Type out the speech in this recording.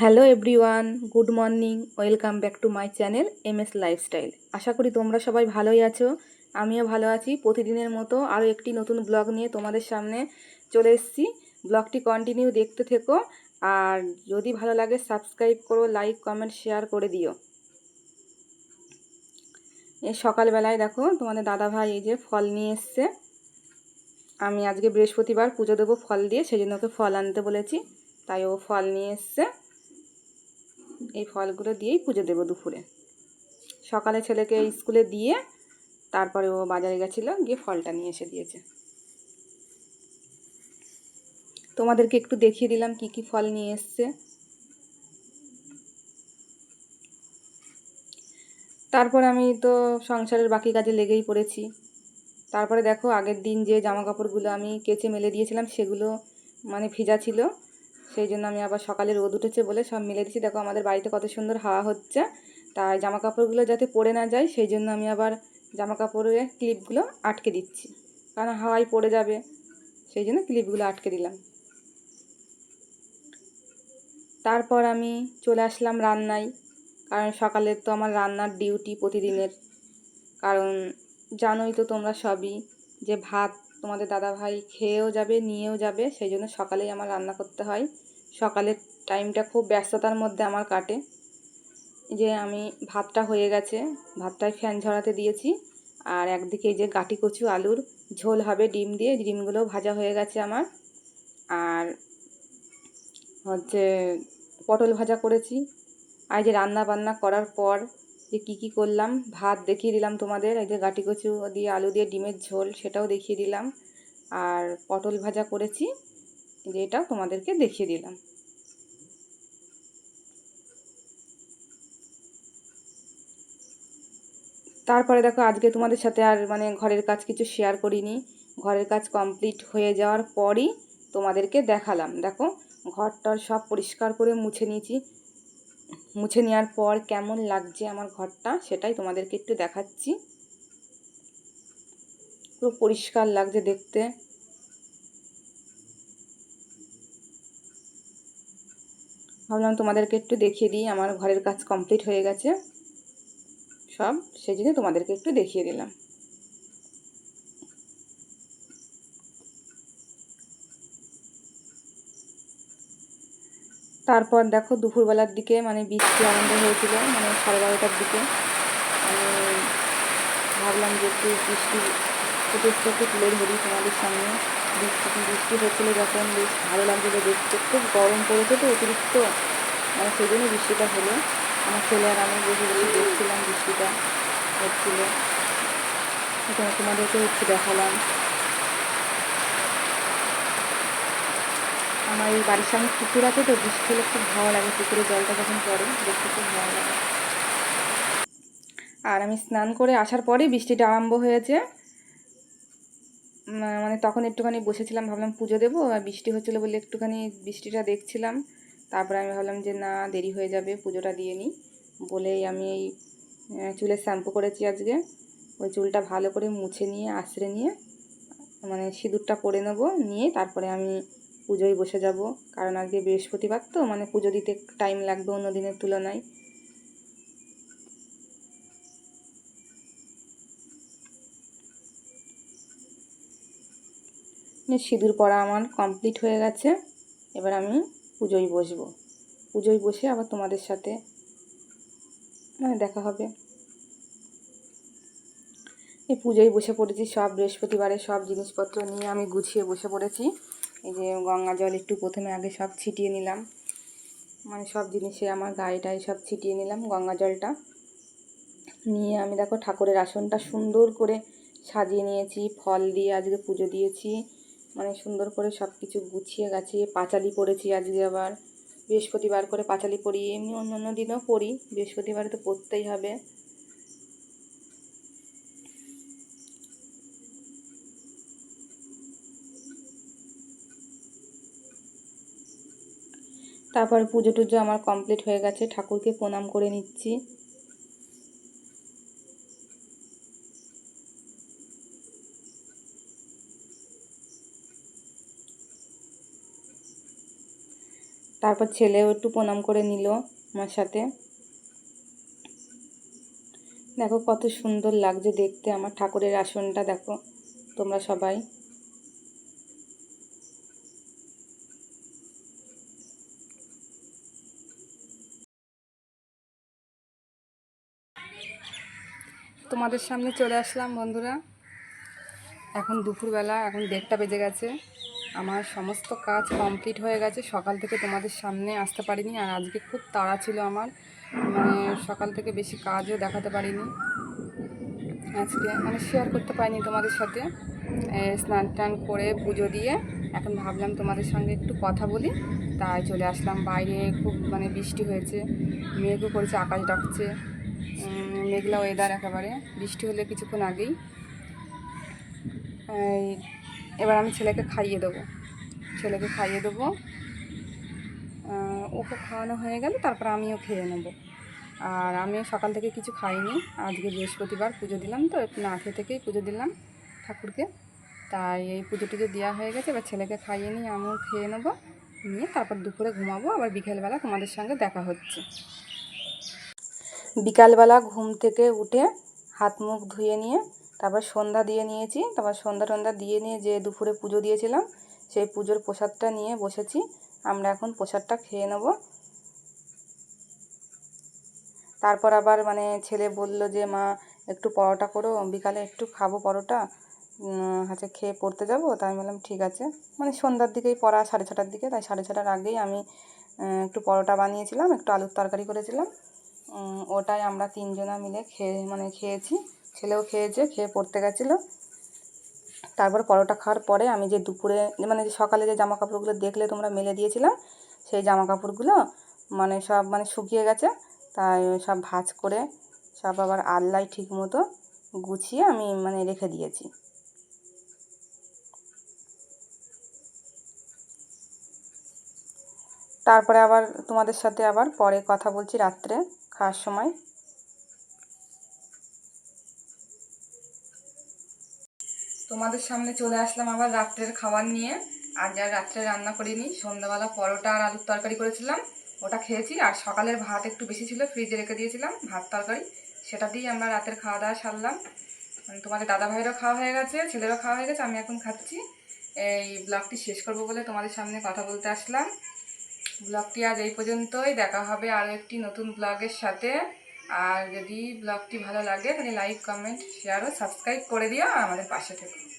Hello everyone, good morning, welcome back to my channel M S lifestyle. আশা করি তোমরা সবাই ভালোই আছো, আমিও ভালো আছি। প্রতিদিনের মতো আরও একটি নতুন ব্লগ নিয়ে তোমাদের সামনে চলে এসেছি। ব্লগটি কন্টিনিউ দেখতে থেকো, আর যদি ভালো লাগে সাবস্ক্রাইব করো লাইক কমেন্ট শেয়ার করে দিও। এই সকালবেলায় দেখো তোমাদের দাদা ভাই এই যে ফল নিয়ে এসছে। আমি আজকে বৃহস্পতিবার পুজো দেবো ফল দিয়ে সেই জন্য ওকে ফল আনতে বলেছি, তাই ও ফল নিয়ে এসছে। এই ফলগুলো দিয়েই পুজো দেবো দুপুরে। সকালে ছেলেকে স্কুলে দিয়ে তারপরে ও বাজারে গেছিল, গিয়ে ফলটা নিয়ে এসে দিয়েছে। তোমাদেরকে একটু দেখিয়ে দিলাম কি কি ফল নিয়ে এসছে। তারপর আমি তো সংসারের বাকি কাজে লেগেই পড়েছি। তারপরে দেখো আগের দিন যে জামা কাপড়গুলো আমি কেচে মেলে দিয়েছিলাম, সেগুলো মানে ভিজা ছিল। সেই জন্য আমি আবার সকালে রোদ উঠেছে বলে সব মিলে দিচ্ছি দেখো আমাদের বাড়িতে কত সুন্দর হাওয়া হচ্ছে। তাই জামা কাপড়গুলো যাতে পড়ে না যায়, সেই জন্য আমি আবার জামা কাপড়ের ক্লিপগুলো আটকে দিচ্ছি। কারণ হাওয়ায় পড়ে যাবে, সেই জন্য ক্লিপগুলো আটকে দিলাম। তারপর আমি চলে আসলাম রান্নায়। কারণ সকালে তো আমার রান্নার ডিউটি প্রতিদিনের। কারণ জানোই তো তোমরা সবই যে ভাত তোমাদের দাদা ভাই খেয়েও যাবে, নিয়েও যাবে, সেই জন্য সকালেই আমার রান্না করতে হয়। সকালের টাইমটা খুব ব্যস্ততার মধ্যে আমার কাটে। যে আমি ভাতটা হয়ে গেছে, ভাতটায় ফ্যান ঝরাতে দিয়েছি। আর একদিকে যে গাটি কচু আলুর ঝোল হবে ডিম দিয়ে ডিমগুলো ভাজা হয়ে গেছে আমার। আর হচ্ছে পটল ভাজা করেছি। আর যে রান্না বান্না করার পর যে কী কী করলাম, ভাত দেখিয়ে দিলাম তোমাদের। এই যে গাটি কচু দিয়ে আলু দিয়ে ডিমের ঝোল সেটাও দেখিয়ে দিলাম। আর পটল ভাজা করেছি। যে এটা তোমাদেরকে দেখিয়ে দিলাম। তারপরে দেখো, আজকে তোমাদের সাথে আর মানে ঘরের কাজ কিছু শেয়ার করিনি। ঘরের কাজ কমপ্লিট হয়ে যাওয়ার পরই তোমাদেরকে দেখালাম। দেখো, ঘরটার সব পরিষ্কার করে মুছে নিয়েছি। মুছে নেওয়ার পর কেমন লাগছে আমার ঘরটা সেটাই তোমাদেরকে একটু দেখাচ্ছি। পুরো পরিষ্কার লাগছে দেখতে। ভাবলাম তোমাদেরকে একটু দেখিয়ে দিই, আমার ঘরের কাজ কমপ্লিট হয়ে গেছে। সব সেই জন্য তোমাদেরকে একটু দেখিয়ে দিলাম। তারপর দেখো দুপুরবেলার দিকে মানে বৃষ্টি আরম্ভ হয়েছিল মানে সাড়ে বারোটার দিকে। আমি ভাবলাম যে একটু বৃষ্টি ফুটেজটা একটু তুলে ধরি তোমাদের সামনে। বৃষ্টি হচ্ছিল যখন, বেশ ভালো লাগছিল দেখতে। খুব গরম পড়েছে তো অতিরিক্ত মানে সেই জন্য বৃষ্টিটা হলো। আমার ছেলে আর আমি বসে বসে দেখছিলাম বৃষ্টিটা, হচ্ছিল। তোমাদেরকে একটু দেখালাম। আমার এই বাড়ির সামনে পুকুর আছে তো, বৃষ্টি হলে খুব ভালো লাগে, পুকুরে জলটা যখন পড়ে, দেখতে খুব ভালো লাগে। আর আমি স্নান করে আসার পরে বৃষ্টিটা আরম্ভ হয়েছে। মানে তখন একটুখানি বসেছিলাম, ভাবলাম পুজো দেবো, আর বৃষ্টি হচ্ছিল বলে একটুখানি বৃষ্টিটা দেখছিলাম। তারপরে আমি ভাবলাম যে না, দেরি হয়ে যাবে, পুজোটা দিয়ে নিই। বলেই আমি এই চুলে শ্যাম্পু করেছি আজকে। ওই চুলটা ভালো করে মুছে নিয়ে আশ্রে নিয়ে মানে সিঁদুরটা পরে নেব, নিয়ে তারপরে আমি পুজোয় বসে যাব। কারণ আজকে বৃহস্পতিবার তো মানে পুজো দিতে টাইম লাগবে অন্য দিনের তুলনায়। সিঁদুর পরা আমার কমপ্লিট হয়ে গেছে, এবার আমি পুজোয় বসবো। পুজোয় বসে আবার তোমাদের সাথে মানে দেখা হবে। এই পুজোয় বসে পড়েছি সব বৃহস্পতিবারে, সব জিনিসপত্র নিয়ে আমি গুছিয়ে বসে পড়েছি। এই যে গঙ্গা জল একটু প্রথমে আগে সব ছিটিয়ে নিলাম। মানে সব জিনিসে আমার গায়েটায় সব ছিটিয়ে নিলাম গঙ্গা জলটা। নিয়ে আমি দেখো ঠাকুরের আসনটা সুন্দর করে সাজিয়ে নিয়েছি, ফল দিয়ে আজকে পুজো দিয়েছি। মানে সুন্দর করে সব কিছু গুছিয়ে গাছিয়ে পাঁচালি পড়েছি আজকে আবার। বৃহস্পতিবার করে পাঁচালি পড়ি, এমনি অন্য অন্য দিনেও পড়ি, বৃহস্পতিবারে তো পড়তেই হবে। তারপর পুজো টুজো আমার কমপ্লিট হয়ে গেছে, ঠাকুরকে প্রণাম করে নিচ্ছি। তারপর ছেলেও একটু প্রণাম করে নিল আমার সাথে। দেখো কত সুন্দর লাগছে দেখতে, আমার ঠাকুরের আসনটা দেখো, তোমরা সবাই। তোমাদের সামনে চলে আসলাম বন্ধুরা। এখন দুপুরবেলা, এখন দেড়টা বেজে গেছে। আমার সমস্ত কাজ কমপ্লিট হয়ে গেছে। সকাল থেকে তোমাদের সামনে আসতে পারিনি আর আজকে খুব তাড়া ছিল আমার। মানে সকাল থেকে বেশি কাজও দেখাতে পারিনি। আজকে মানে শেয়ার করতে পারিনি তোমাদের সাথে। স্নান টান করে পুজো দিয়ে এখন ভাবলাম তোমাদের সঙ্গে একটু কথা বলি। তাই চলে আসলাম। বাইরে খুব মানে বৃষ্টি হয়েছে। মেঘও করেছে, আকাশ ডাকছে। মেঘলা ওয়েদার একেবারে। বৃষ্টি হলে কিছুক্ষণ আগেই। এবার আমি ছেলেকে খাইয়ে দেবো। ছেলেকে খাইয়ে দেবো। ওকে খাওয়ানো হয়ে গেলে তারপর আমিও খেয়ে নেব। আর আমিও সকাল থেকে কিছু খাইনি। আজকে বৃহস্পতিবার পুজো দিলাম তো না খেয়ে থেকেই পুজো দিলাম ঠাকুরকে। তাই এই পুজো টুজো দেওয়া হয়ে গেছে, এবার ছেলেকে খাইয়ে নিয়ে আমিও খেয়ে নেব। নিয়ে তারপর দুপুরে ঘুমাবো, আবার বিকেলবেলা তোমাদের সঙ্গে দেখা হচ্ছে। বিকালবেলা ঘুম থেকে উঠে হাত মুখ ধুয়ে নিয়ে তারপর সন্ধ্যা দিয়ে নিয়েছি, তারপর সন্ধ্যা টন্ধ্যা দিয়ে নিয়ে যে দুপুরে পুজো দিয়েছিলাম, সেই পুজোর প্রসাদটা নিয়ে বসেছি। আমরা এখন প্রসাদটা খেয়ে নেব। তারপর আবার মানে ছেলে বলল যে, মা, একটু পরোটা করো, বিকালে একটু খাব পরোটা হচ্ছে খেয়ে পড়তে যাব? তাই আমি বললাম, ঠিক আছে। মানে সন্ধ্যার দিকেই পড়া, সাড়ে ছটার দিকে, তাই সাড়ে ছটার আগেই আমি একটু পরোটা বানিয়েছিলাম, একটু আলুর তরকারি করেছিলাম। ওটাই আমরা তিনজনা মিলে খেয়ে মানে খেয়েছি। ছেলেও খেয়েছে, খেয়ে পড়তে গেছিল। তারপর পরোটা খাওয়ার পরে আমি যে দুপুরে মানে যে সকালে যে জামা কাপড়গুলো দেখলে তোমরা মেলে দিয়েছিলাম, সেই জামা কাপড়গুলো মানে সব মানে শুকিয়ে গেছে। তাই সব ভাঁজ করে সব আবার আল্লায় ঠিক মতো গুছিয়ে আমি মানে রেখে দিয়েছি। তারপরে আবার তোমাদের সাথে আবার পরে কথা বলছি রাত্রে খাওয়ার সময়। তোমাদের সামনে চলে আসলাম আবার রাত্রের খাবার নিয়ে। আজ আর রাত্রে রান্না করিনি, সন্ধ্যাবেলা পরোটা আর আলুর তরকারি করেছিলাম, ওটা খেয়েছি। আর সকালের ভাত একটু বেশি ছিল, ফ্রিজে রেখে দিয়েছিলাম ভাত তরকারি। সেটা দিয়েই আমরা রাতের খাওয়া দাওয়া সারলাম। মানে তোমাদের দাদা ভাইয়েরও খাওয়া হয়ে গেছে, ছেলেরও খাওয়া হয়ে গেছে, আমি এখন খাচ্ছি। এই ব্লগটি শেষ করব বলে তোমাদের সামনে কথা বলতে আসলাম। ব্লগটি আজ এই পর্যন্তই, দেখা হবে আরও একটি নতুন ব্লগের সাথে। আর যদি ব্লগটি ভালো লাগে তাহলে লাইক কমেন্ট শেয়ার ও সাবস্ক্রাইব করে দিও আমাদের পাশে থেকো।